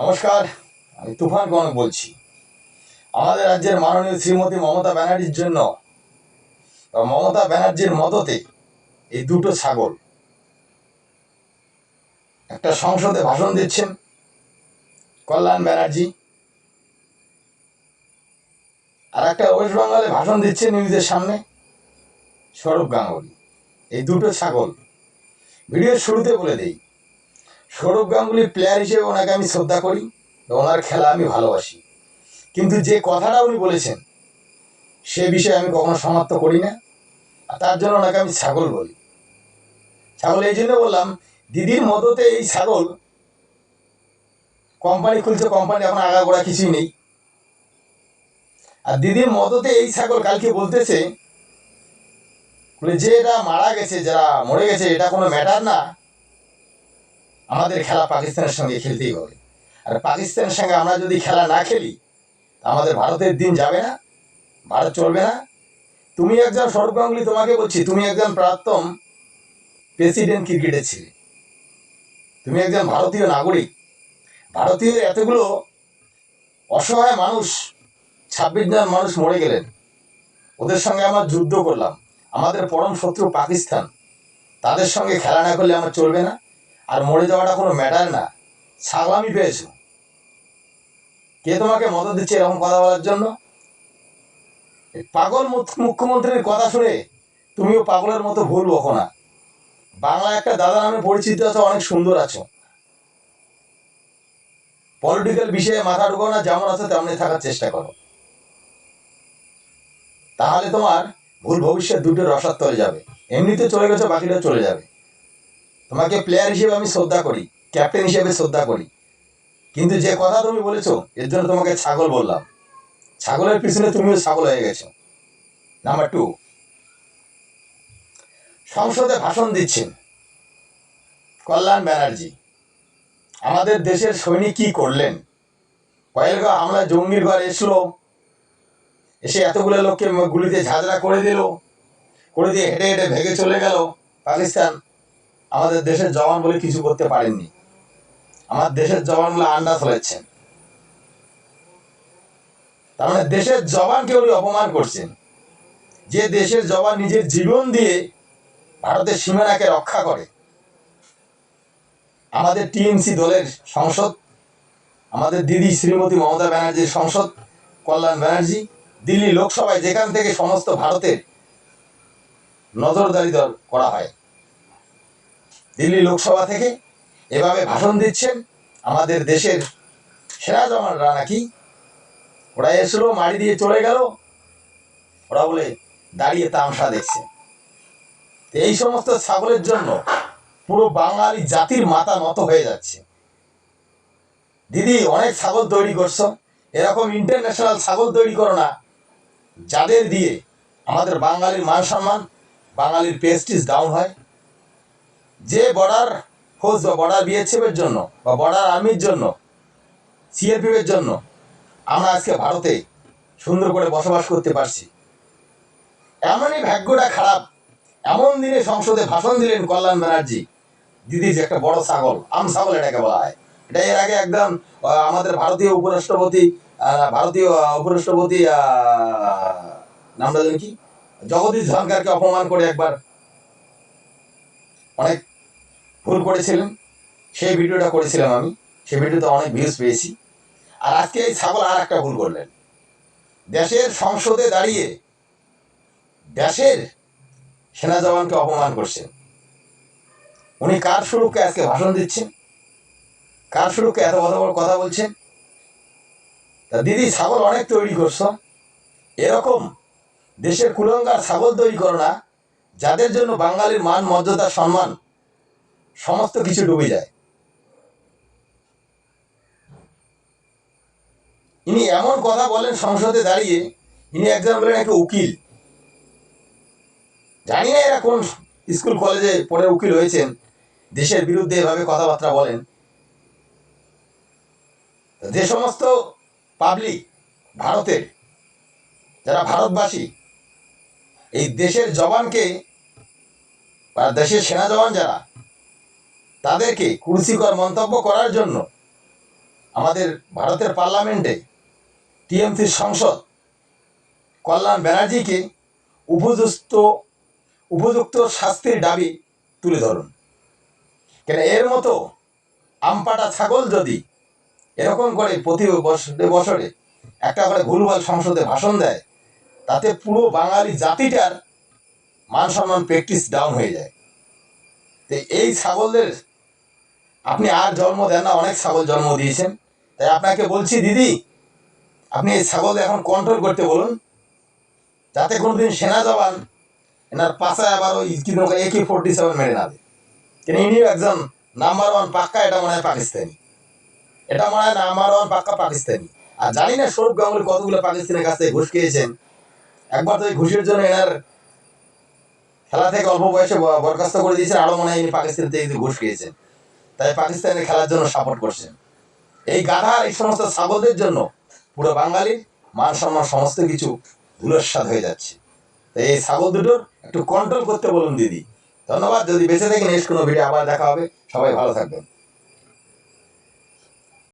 নমস্কার, আমি তুফান কনক বলছি। আমাদের রাজ্যের মাননীয় শ্রীমতী মমতা ব্যানার্জির জন্য মমতা ব্যানার্জির মদতে এই দুটো ছাগল। একটা সংসদে ভাষণ দিচ্ছেন কল্যাণ ব্যানার্জি, আর একটা ওয়েস্ট বেঙ্গলে ভাষণ দিচ্ছে নিউজের সামনে সৌরভ গাঙ্গুলি। এই দুটো ছাগল, ভিডিওর শুরুতে বলে দেই সৌরভ গাঙ্গুলি প্লেয়ার হিসেবে ওনাকে আমি শ্রদ্ধা করি ওনার খেলা আমি ভালোবাসি। কিন্তু যে কথাটা উনি বলেছেন, সে বিষয়ে আমি কখনো সমাপ্ত করি না। আর তার জন্য ওনাকে আমি ছাগল বলি। ছাগল এই জন্য বললাম, দিদির মদতে এই ছাগল কোম্পানি খুলছে কোম্পানি এখন আগাগোড়া কিছুই নেই। আর দিদির মদতে এই ছাগল কালকে বলতেছে, বলে যে এটা মারা গেছে, যারা মরে গেছে, এটা কোনো ম্যাটার না। আমাদের খেলা পাকিস্তানের সঙ্গে খেলতেই হবে। আর পাকিস্তানের সঙ্গে আমরা যদি খেলা না খেলি আমাদের ভারতের দিন যাবে না, ভারত চলবে না। তুমি একজন সৌরভ গাঙ্গুলি, তোমাকে বলছি, তুমি একজন প্রাক্তন প্রেসিডেন্ট ক্রিকেটের ছিলে। তুমি একজন ভারতীয় নাগরিক। ভারতীয় এতগুলো অসহায় মানুষ, ছাব্বিশ জন মানুষ মরে গেলেন। ওদের সঙ্গে আমরা যুদ্ধ করলাম। আমাদের পরম শত্রু পাকিস্তান। তাদের সঙ্গে খেলা না করলে আমার চলবে না। আর মরে যাওয়াটা কোনো ম্যাটার না। ছাগলামি পেয়েছ। কে তোমাকে মদত দিচ্ছে এরকম কথা বলার জন্য? পাগল মুখ- মুখ্যমন্ত্রীর কথা শুনে তুমিও পাগলের মতো ভুল বকো না। বাংলা একটা দাদা নামে পরিচিত আছো, অনেক সুন্দর আছো। পলিটিক্যাল বিষয়ে মাথা ঢুকো না, যেমন আছো তেমনি থাকার চেষ্টা করো। তাহলে তোমার ভুল ভবিষ্যৎ দুটো রসাত তলে যাবে। এমনিতে চলে গেছো, বাকিটা চলে যাবে। তোমাকে প্লেয়ার হিসেবে আমি শ্রদ্ধা করি ক্যাপ্টেন হিসেবে শ্রদ্ধা করি। কিন্তু যে কথা তুমি বলেছ, এর জন্য তোমাকে ছাগল বললাম। ছাগলের পিছনে তুমিও ছাগল হয়ে গেছো। নাম্বার টু সংসদে ভাষণ দিচ্ছেন কল্যাণ ব্যানার্জি। আমাদের দেশের সৈনিক কি করলেন? কয়েলগাঁও হামলা জঙ্গির ঘর এসলো। এসে এতগুলো লোককে গুলিতে ঝাঁঝরা করে দিল। করে দিয়ে হেঁটে হেঁটে ভেঙে চলে গেল পাকিস্তান। আমাদের দেশের জওয়ান বলে কিছু করতে পারেননি। আমার দেশের জওয়ানগুলো আন্ডা ফেলেছেন তার মানে দেশের জওয়ানকে উনি অপমান করছেন। যে দেশের জওয়ান নিজের জীবন দিয়ে ভারতের সীমানাকে রক্ষা করে। আমাদের টিএমসি দলের সংসদ, আমাদের দিদি শ্রীমতী মমতা ব্যানার্জির সংসদ, কল্যাণ ব্যানার্জি, দিল্লি লোকসভায় যেখান থেকে সমস্ত ভারতের নজরদারি করা হয়। দিল্লি লোকসভা থেকে এভাবে ভাষণ দিচ্ছেন আমাদের দেশের সেরা জওয়ানরা নাকি। ওরা এসলো, মাড়ি দিয়ে চলে গেল। ওরা বলে, দাঁড়িয়ে তামসা দেখছে। এই সমস্ত ছাগলের জন্য পুরো বাঙালি জাতির মাথা নত হয়ে যাচ্ছে। দিদি, অনেক ছাগল তৈরি করছ। এরকম ইন্টারন্যাশনাল ছাগল তৈরি করো না। যাদের দিয়ে আমাদের বাঙালির মান সম্মান, বাঙালির প্রেস্টিজ ডাউন হয়। যে বর্ডার ফোর্স বা বর্ডার বিএসএফের জন্য বা বর্ডার আর্মির জন্য সিআরপিএফের জন্য আমরা আজকে ভারতে সুন্দর করে বসবাস করতে পারছি। এমনই ভাগ্যটা খারাপ, এমন দিনে সংসদে ভাষণ দিলেন কল্যাণ ব্যানার্জি, দিদি যে একটা বড় ছাগল, আম ছাগল এটাকে বলা হয়। এটা এর আগে একদম আমাদের ভারতীয় উপরাষ্ট্রপতি ভারতীয় উপরাষ্ট্রপতি নামটা জানি কি? জগদীশ ধনকারকে অপমান করে একবার অনেক ভুল করেছিলেন সেই ভিডিওটা করেছিলাম আমি। সেই ভিডিওতে অনেক ভিউজ পেয়েছি। আর আজকে এই ছাগল আর একটা ভুল করলেন। দেশের সংসদে দাঁড়িয়ে দেশের সেনা জওয়ানকে অপমান করছেন। উনি কার সুরক্ষায় আজকে ভাষণ দিচ্ছেন? কার সুরক্ষায় এত বড় বড় কথা বলছেন? তা দিদি, ছাগল অনেক তৈরি করছ। এরকম দেশের কুলঙ্গার ছাগল তৈরি করো না। যাদের জন্য বাঙালির মান, মর্যাদা, সম্মান, সমস্ত কিছু ডুবে যায়। ইনি এমন কথা বলেন সংসদে দাঁড়িয়ে, ইনি একজন বলেন নাকি উকিল। জানি না এরা কোন স্কুল, কলেজে পড়ে উকিল হয়েছেন, দেশের বিরুদ্ধে এভাবে কথাবার্তা বলেন। যে সমস্ত পাবলিক ভারতের, যারা ভারতবাসী এই দেশের জওয়ানকে বা দেশের সেনা জওয়ান যারা, তাদেরকে কুরুচিকর মন্তব্য করার জন্য আমাদের ভারতের পার্লামেন্টে টিএমসির সংসদ কল্যাণ ব্যানার্জিকে উপযুক্ত উপযুক্ত শাস্তির দাবি তুলে ধরুন। কেন এর মতো আমপাটা ছাগল যদি এরকম করে প্রতি বছরে বছরে একটা করে ভুলভাল সংসদে ভাষণ দেয় তাতে পুরো বাঙালি জাতিটার মান সম্মান প্র্যাকটিস ডাউন হয়ে যায়। তো এই ছাগলদের আপনি আর জন্ম দেন না, অনেক ছাগল জন্ম দিয়েছেন। তাই আপনাকে বলছি, দিদি, আপনি এই ছাগল এখন কন্ট্রোল করতে বলুন। যাতে কোনোদিন সেনা জওয়ান এনার পাশায় আবার ওই কিন্তু একে ফোরটি সেভেন মেরে না দেয়। কেন ইনিও একজন নাম্বার ওয়ান পাক্কা, এটা মনে হয় পাকিস্তানি। এটা মনে হয় নাম্বার ওয়ান পাক্কা পাকিস্তানি। আর জানি না সৌরভ গাঙ্গুলি কতগুলো পাকিস্তানের কাছ ঘুষ খেয়েছেন। একবার তো ঘুষের জন্য এনার খেলা থেকে অল্প বয়সে বরখাস্ত করে দিয়েছেন আরও মনে হয় ইনি পাকিস্তান থেকে ঘুষ খেয়েছেন। তাই পাকিস্তানের খেলার জন্য সাপোর্ট করছেন। এই গাধার, এই সমস্ত ছাগলদের জন্য পুরো বাঙালির মান সম্মান সমস্ত কিছু ধুলস্বাদ হয়ে যাচ্ছে। তাই এই ছাগল দুটোর একটু কন্ট্রোল করতে বলুন দিদি। ধন্যবাদ, যদি বেঁচে থাকি নেক্সট কোনো ভিডিও আবার দেখা হবে। সবাই ভালো থাকবেন।